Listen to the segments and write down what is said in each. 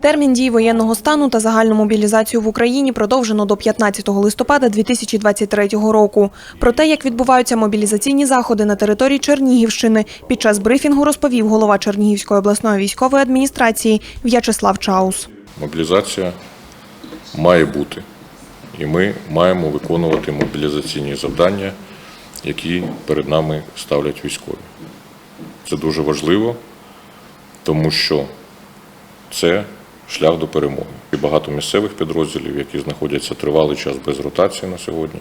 Термін дії воєнного стану та загальну мобілізацію в Україні продовжено до 15 листопада 2023 року. Про те, як відбуваються мобілізаційні заходи на території Чернігівщини, під час брифінгу розповів голова Чернігівської обласної військової адміністрації В'ячеслав Чаус. Мобілізація має бути, і ми маємо виконувати мобілізаційні завдання, які перед нами ставлять військові. Це дуже важливо, тому що це шлях до перемоги. І багато місцевих підрозділів, які знаходяться тривалий час без ротації на сьогодні,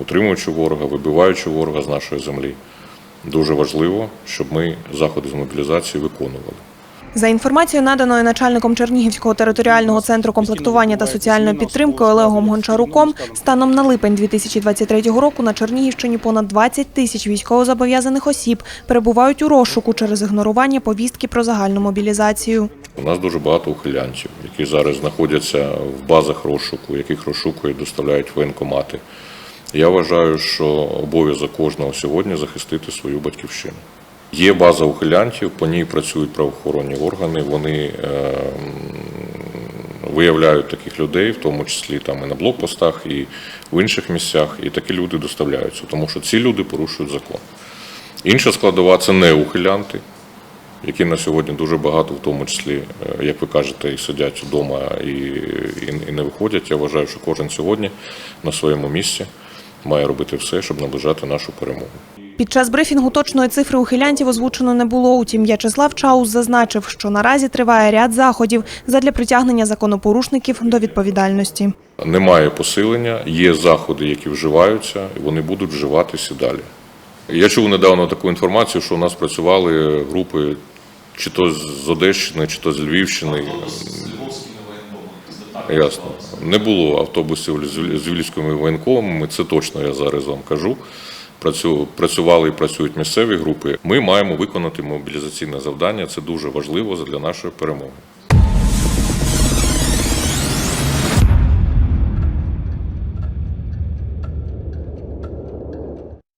утримуючи ворога, вибиваючи ворога з нашої землі. Дуже важливо, щоб ми заходи з мобілізації виконували. За інформацією, наданою начальником Чернігівського територіального центру комплектування та соціальної підтримки Олегом Гончаруком, станом на липень 2023 року на Чернігівщині понад 20 тисяч військовозобов'язаних осіб перебувають у розшуку через ігнорування повістки про загальну мобілізацію. У нас дуже багато ухилянтів, які зараз знаходяться в базах розшуку, яких розшукують, доставляють воєнкомати. Я вважаю, що обов'язок кожного сьогодні захистити свою батьківщину. Є база ухилянтів, по ній працюють правоохоронні органи. Вони е, виявляють таких людей, в тому числі там і на блокпостах, і в інших місцях. І такі люди доставляються, тому що ці люди порушують закон. Інша складова це не ухилянти, які на сьогодні дуже багато, в тому числі, е, як ви кажете, і сидять вдома і, і, і не виходять. Я вважаю, що кожен сьогодні на своєму місці має робити все, щоб наближати нашу перемогу. Під час брифінгу точної цифри ухилянтів озвучено не було. Утім, В'ячеслав Чаус зазначив, що наразі триває ряд заходів задля притягнення законопорушників до відповідальності. Немає посилення, є заходи, які вживаються, і вони будуть вживатися далі. Я чув недавно таку інформацію, що у нас працювали групи чи то з Одещини, чи то з Львівщини. Ясно. Не було автобусів з- Львівськими воєнковими, це точно я зараз вам кажу. Працю- Працювали і працюють місцеві групи. Ми маємо виконати мобілізаційне завдання. Це дуже важливо для нашої перемоги.